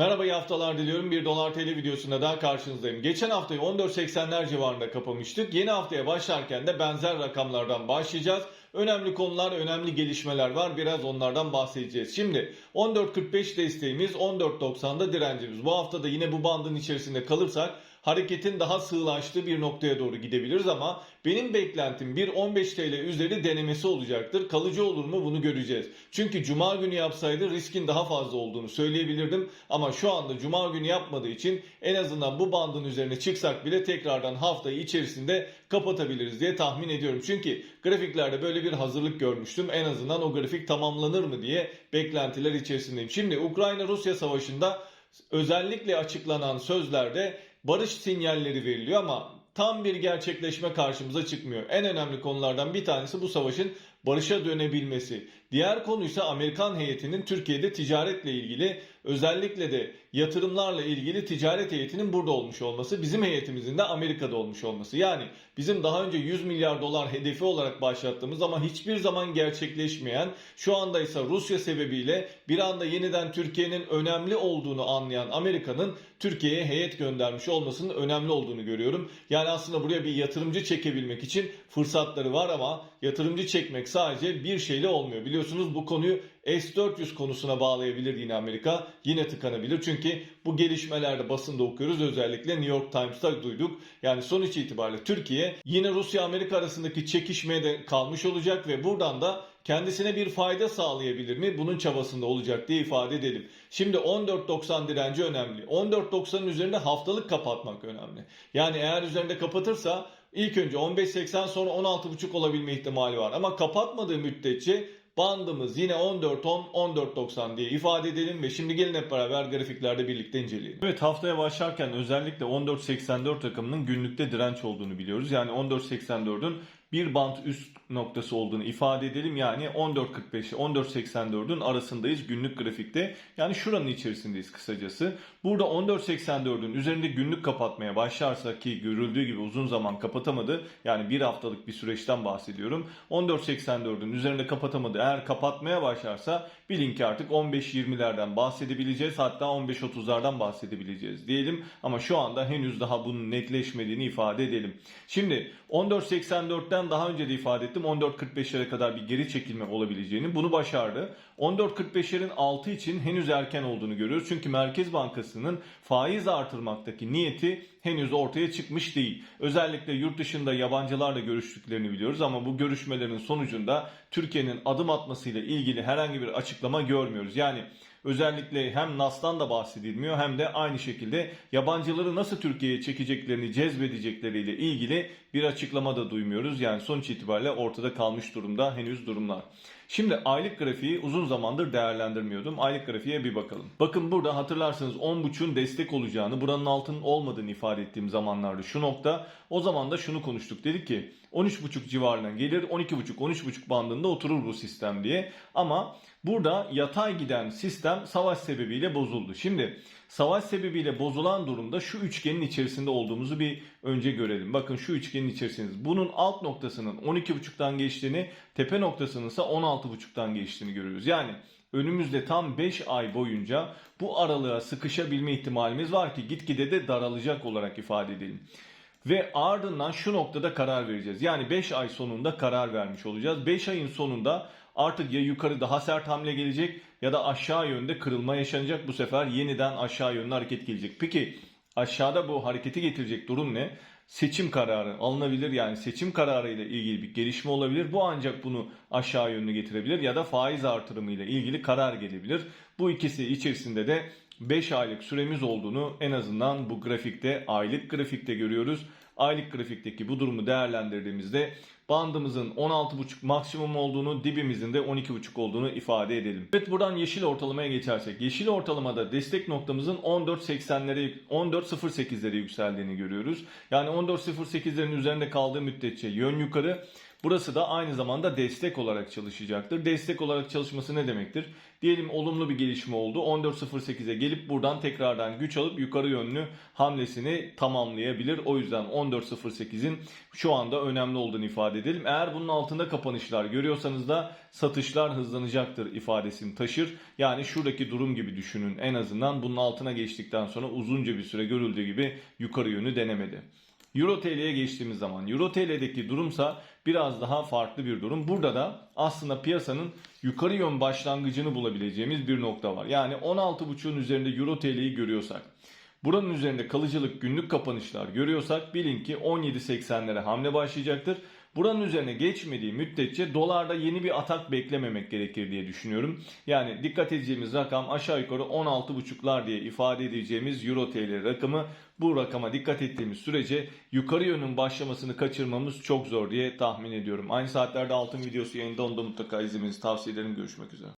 Merhaba iyi haftalar diliyorum. Bir Dolar TL videosunda daha karşınızdayım. Geçen haftayı 14.80'ler civarında kapamıştık. Yeni haftaya başlarken de benzer rakamlardan başlayacağız. Önemli konular, önemli gelişmeler var. Biraz onlardan bahsedeceğiz. Şimdi 14.45 desteğimiz, 14.90'da direncimiz. Bu hafta da yine bu bandın içerisinde kalırsak hareketin daha sığlaştığı bir noktaya doğru gidebiliriz ama benim beklentim bir 15 TL üzeri denemesi olacaktır. Kalıcı olur mu bunu göreceğiz. Çünkü cuma günü yapsaydı riskin daha fazla olduğunu söyleyebilirdim ama şu anda cuma günü yapmadığı için en azından bu bandın üzerine çıksak bile tekrardan haftayı içerisinde kapatabiliriz diye tahmin ediyorum. Çünkü grafiklerde böyle bir hazırlık görmüştüm. En azından o grafik tamamlanır mı diye beklentiler içerisindeyim. Şimdi Ukrayna-Rusya savaşında özellikle açıklanan sözlerde barış sinyalleri veriliyor ama tam bir gerçekleşme karşımıza çıkmıyor. En önemli konulardan bir tanesi bu savaşın barışa dönebilmesi. Diğer konu ise Amerikan heyetinin Türkiye'de ticaretle ilgili özellikle de yatırımlarla ilgili ticaret heyetinin burada olmuş olması, bizim heyetimizin de Amerika'da olmuş olması. Yani bizim daha önce 100 milyar dolar hedefi olarak başlattığımız ama hiçbir zaman gerçekleşmeyen, şu anda ise Rusya sebebiyle bir anda yeniden Türkiye'nin önemli olduğunu anlayan Amerika'nın Türkiye'ye heyet göndermiş olmasının önemli olduğunu görüyorum. Yani aslında buraya bir yatırımcı çekebilmek için fırsatları var ama yatırımcı çekmek sadece bir şeyle olmuyor. Biliyorsunuz bu konuyu S-400 konusuna bağlayabilir yine Amerika. Yine tıkanabilir. Çünkü bu gelişmelerde basında okuyoruz. Özellikle New York Times'ta duyduk. Yani sonuç itibariyle Türkiye yine Rusya-Amerika arasındaki çekişmeye de kalmış olacak ve buradan da kendisine bir fayda sağlayabilir mi? Bunun çabasında olacak diye ifade edelim. Şimdi 14.90 direnci önemli. 14.90'ın üzerinde haftalık kapatmak önemli. Yani eğer üzerinde kapatırsa ilk önce 15.80 sonra 16.5 olabilme ihtimali var. Ama kapatmadığı müddetçe bandımız yine 14.10 14.90 diye ifade edelim ve şimdi gelin hep beraber grafiklerde birlikte inceleyelim. Evet haftaya başlarken özellikle 14.84 rakamının günlükte direnç olduğunu biliyoruz. Yani 14.84'ün bir bant üst noktası olduğunu ifade edelim. Yani 14.45 14.84'ün arasındayız günlük grafikte. Yani şuranın içerisindeyiz kısacası. Burada 14.84'ün üzerinde günlük kapatmaya başlarsa ki görüldüğü gibi uzun zaman kapatamadı. Yani bir haftalık bir süreçten bahsediyorum. 14.84'ün üzerinde kapatamadı. Eğer kapatmaya başlarsa bilin ki artık 15-20'lerden bahsedebileceğiz. Hatta 15-30'lardan bahsedebileceğiz diyelim. Ama şu anda henüz daha bunun netleşmediğini ifade edelim. Şimdi 14.84'ten daha önce de ifade ettim 14.45'lere kadar bir geri çekilme olabileceğini. Bunu başardı. 14.45'lerin altı için henüz erken olduğunu görüyoruz. Çünkü Merkez Bankası'nın faiz artırmaktaki niyeti henüz ortaya çıkmış değil. Özellikle yurt dışında yabancılarla görüştüklerini biliyoruz ama bu görüşmelerin sonucunda Türkiye'nin adım atmasıyla ilgili herhangi bir açıklama görmüyoruz. Yani özellikle hem NAS'tan da bahsedilmiyor hem de aynı şekilde yabancıları nasıl Türkiye'ye çekeceklerini, cezbedecekleriyle ilgili bir açıklama da duymuyoruz. Yani sonuç itibariyle ortada kalmış durumda henüz durumlar. Şimdi aylık grafiği uzun zamandır değerlendirmiyordum. Aylık grafiğe bir bakalım. Bakın burada hatırlarsınız 10.5'un destek olacağını, buranın altının olmadığını ifade ettiğim zamanlarda şu nokta. O zaman da şunu konuştuk. Dedik ki 13.5 civarına gelir, 12.5 13.5 bandında oturur bu sistem diye. Ama burada yatay giden sistem savaş sebebiyle bozuldu. Şimdi savaş sebebiyle bozulan durumda şu üçgenin içerisinde olduğumuzu bir önce görelim. Bakın şu üçgenin içerisindeyiz. Bunun alt noktasının 12.5'tan geçtiğini, tepe noktasının ise 16.5'tan geçtiğini görüyoruz. Yani önümüzde tam 5 ay boyunca bu aralığa sıkışabilme ihtimalimiz var ki gitgide de daralacak olarak ifade edelim. Ve ardından şu noktada karar vereceğiz. Yani 5 ay sonunda karar vermiş olacağız. 5 ayın sonunda artık ya yukarı daha sert hamle gelecek ya da aşağı yönde kırılma yaşanacak. Bu sefer yeniden aşağı yönlü hareket gelecek. Peki aşağıda bu hareketi getirecek durum ne? Seçim kararı alınabilir yani seçim kararı ile ilgili bir gelişme olabilir. Bu ancak bunu aşağı yönlü getirebilir ya da faiz artırımı ile ilgili karar gelebilir. Bu ikisi içerisinde de 5 aylık süremiz olduğunu en azından bu grafikte aylık grafikte görüyoruz. Aylık grafikteki bu durumu değerlendirdiğimizde bandımızın 16.5 maksimum olduğunu, dibimizin de 12.5 olduğunu ifade edelim. Evet buradan yeşil ortalamaya geçersek. Yeşil ortalamada destek noktamızın 14.80'lere 14.08'lere yükseldiğini görüyoruz. Yani 14.08'lerin üzerinde kaldığı müddetçe yön yukarı. Burası da aynı zamanda destek olarak çalışacaktır. Destek olarak çalışması ne demektir? Diyelim olumlu bir gelişme oldu. 14.08'e gelip buradan tekrardan güç alıp yukarı yönlü hamlesini tamamlayabilir. O yüzden 14.08'in şu anda önemli olduğunu ifade edelim. Eğer bunun altında kapanışlar görüyorsanız da satışlar hızlanacaktır ifadesini taşır. Yani şuradaki durum gibi düşünün. En azından bunun altına geçtikten sonra uzunca bir süre görüldüğü gibi yukarı yönü denemedi. Euro TL'ye geçtiğimiz zaman Euro TL'deki durumsa biraz daha farklı bir durum. Burada da aslında piyasanın yukarı yön başlangıcını bulabileceğimiz bir nokta var. Yani 16.5'un üzerinde Euro TL'yi görüyorsak, buranın üzerinde kalıcılık günlük kapanışlar görüyorsak bilin ki 17.80'lere hamle başlayacaktır. Buranın üzerine geçmediği müddetçe dolarda yeni bir atak beklememek gerekir diye düşünüyorum. Yani dikkat edeceğimiz rakam aşağı yukarı 16.5'lar diye ifade edeceğimiz Euro TL rakamı. Bu rakama dikkat ettiğimiz sürece yukarı yönün başlamasını kaçırmamız çok zor diye tahmin ediyorum. Aynı saatlerde altın videosu yayında onu da mutlaka izlemenizi tavsiye ederim. Görüşmek üzere.